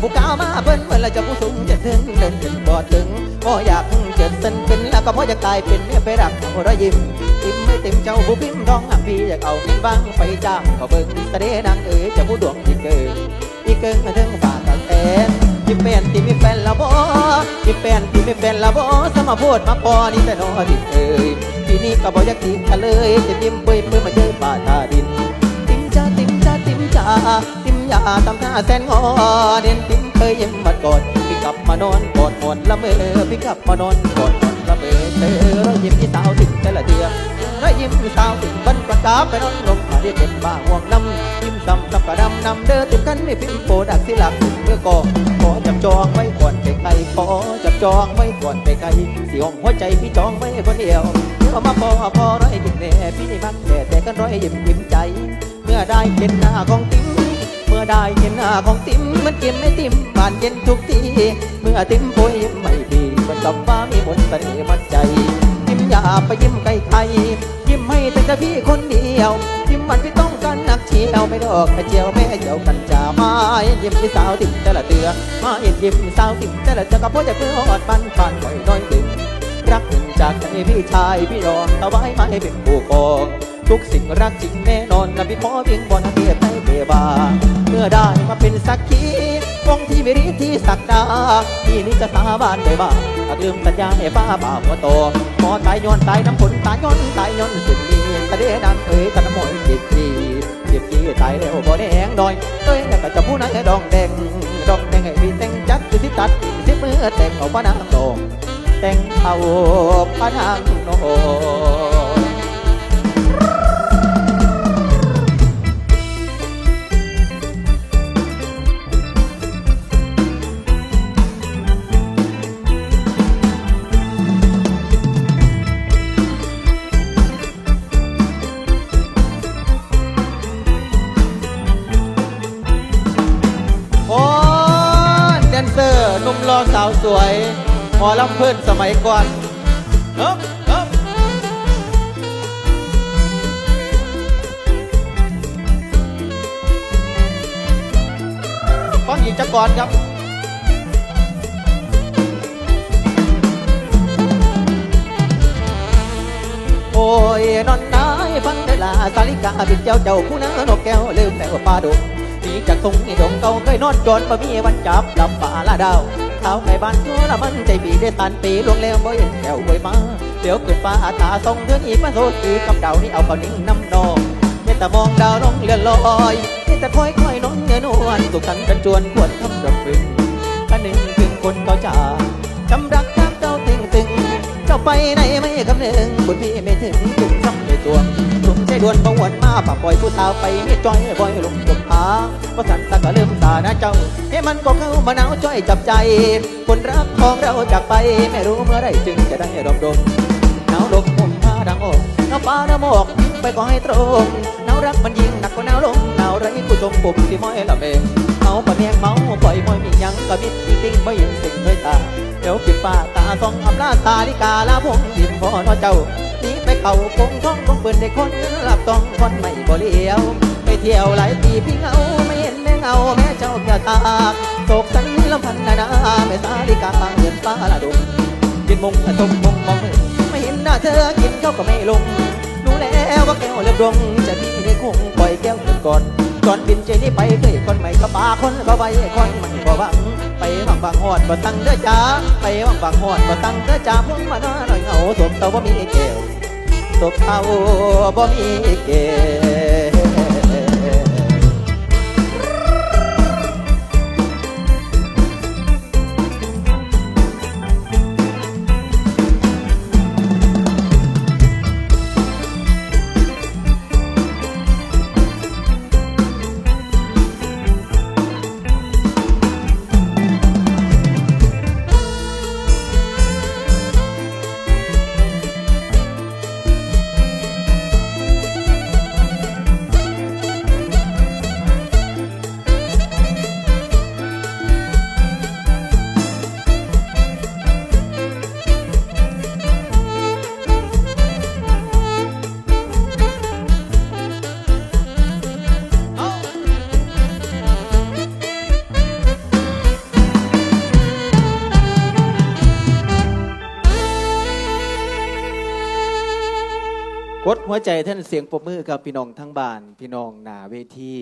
ผู้กล้ามาเพิ่นเมื่อไรจะผู้สูงจะถึงเดินถึงบ่ถึงบ่อยากเจ็ดเส้นขึ้นแล้วก็บ่อยากตายเป็นเมียไปรักหัวราะยิ้มยิ้มไม่เต็มเจ้าผู้พิมพ์ร้องอ่างพี่อยากเอาเงินบ้างไปจ้างขาเบิ่งแสดงนางเอ๋ยจะผู้ดวงที่เกิดที่เกินมาถึงฝากกันแทนยิ้มเป็นที่มีแฟนละบ่ยิ้มเป็นที่มีแฟนละบ่สมาพูดมาพอนี่แต่นอดินเอ๋ยปีนี้ก็บ่อยากทิ้งกันเลยจะยิ้มเปื่อยเปื่อยมาเจอป่าตาดินติ๋มจ้าติ๋มจ้าติ๋มจ้า ยาตำท่าแสนงอเด่นติ๋มเคยยิ้มมัดกอดพี่กลับมานอนกอดหมดละเมอพี่กลับมานอนกอดหมดละเมอเธอเรายิ้มที่สาวติ๋มแต่ละเดือนเรายิ้มสาวติ๋มบันกระกาไปนอนลงมาได้เป็นบ้าห่วงน้ำยิ้มซ้ำซ้ำกระดำนำเด้อติ๋มกันไม่พิมโปดักสิหลักเมื่อก่อนขอจับจองไว้ก่อนไกลขอจับจองไว้ก่อนไกลๆสิห้องหัวใจพี่จองไว้คนเดียวเดี๋ยวมาพอพอร้อยยิ้มแน่พี่นี่มักแต่แต่กันร้อยยิ้มยิ้มใจ เมื่อได้เห็นหน้าของติ๋ม มื่อได้เห็นหน้าของติ๋มมันก็บไม่ติ๋มบานเย็นทุกที เมื่อติ๋มโพยยิ้มไม่ดีมันกับฟ้ามีมนต์เสน่ห์มัดใจ ยิ้มอย่าไปยิ้มใครใครยิ้มให้แต่พี่คนเดียว ยิ้มมันไม่ต้องการนักเที่ยวไม่ดอกกระเจียวแม่เจ้ากันจ่ามายิ้มที่สาวติ๋มแต่ละเตือมาเห็นยิ้มสาวติ๋มแต่ละเจอกับพ่อจะเพื่ออดบันผ่านหน่อยน้อยดึงรักหนึ่งจากใจพี่ชายพี่รองตะไว้มาให้เป็นผู้กองทุกสิ่งรักจริงแน่นอนและพี่ขอเพียงบน สักขีวงที่ไม่รีที่สักดาที่นี้จะสาบานได้บ้างหากลืมสัญญาให้ฟ้าบ่าหัวโตหมอตายย้อนตายน้ำผลตายย้อนตายย้อนสุดนี้ตะเดดังเอ๋ยตะน้ำมนต์จิตจีเจ็บจีตายแล้วบ่ได้แหงดอยเอ้ยแล้วก็จะผู้นั้นให้ดองแดงดองแดงให้พี่แต่งจัดคือสิตัดสิมือแต่งเอาป้านางดองแต่งเอาพระนางโนโนเซอร์หนุ่มรอสาวสวยหมอลำเพื่อนสมัยก่อนเฮ้บเฮ้บฟังอีกจักก่อนครับโอ้ยนอนนายฟังได้ลาสาลิกาเป็นเจ้าเจ้าผู้นานกแก้วลืมแต่ว่าปลาดุกห นีจากทงนี่ดงเก่าเคยนอนจนบ่มีวันจับลำป่าละดาวเท้าไก่บ้านชั่วละมันใจปีได้ตันปีลวงแล้วบ่เห็นแก้วไว้มาเดี๋ยวเกิดฟ้าตาส่งเดือนอีกมาโซตีกับดาวนี่เอาเขานิ่งน้ำนองเมื่อแต่มองดาวน้องเลื่อนลอยเมื่อแต่ค่อยค่อยๆน้องเนื้อนวลสุขสันต์กันจวนควรทำรำพึงอันหนึ่งถึงคนเขาจ่าจำรักทักเจ้าตึงตึงเจ้าไปไหนไม่คำนึงบุญพี่ไม่ถึงจุกช่องในตัว ด่วนประวนมาปากปล่อยผู้สาวไปมีจ้อยบ่อยลงจมหาเพราะสันตะก็ลืมตานะเจ้า ให้มันก็เข้ามาหนาวจ้อยจับใจ คนรักของเราจากไป ไม่รู้เมื่อไรจึงจะได้ดมดมหนาวลมผมผ้าดังอกหนาวฟ้าหนาวหมอกไปก็ให้ตรงหนาวรักมันยิ่งหนักกว่าหนาวลมหนาวไรผู้ชมปุ่มที่ม้อยละเมงเมาปะเมียงเมาปล่อยมอยมียังก็มิดติ้งไม่เห็นสิ่งเลยตาเดี๋ยวปิดป้าตาสองอำลาตาลิกาลาพงดิมพอน้อเจ้า เข้าคงท้องคงเปิดได้คนหลับต้องคนไม่บ่เลี้ยว ไปเที่ยวหลายปีพี่เงาไม่เห็นแม่เงาแม่เจ้าแก่ตาโศกสันลำพันนานาแม่สาลิกาเงินป้าละดงกินมงตมมงมองไม่เห็นหน้าเธอกินข้าวก็ไม่ลงรู้แล้วว่าแก้วเลือบดวงจะมีในคงปล่อยแก้วเกินก่อนก่อนบินเจนี่ไปเคยคนใหม่ก็ปาคนก็ไปคนมันบ่หวังไปวังบางหอดบ่ตั้งเด้อจ้าไปวังบางหอดบ่ตั้งเด้อจ้าพวงมาหน้าหน่อยเหงาสมเตาบ่มีแก้ว สมเอาบ่มีเก ดหัวใจท่านเสียงปรบมือกับพี่น้องทั้งบ้าน พี่น้องหนาเวที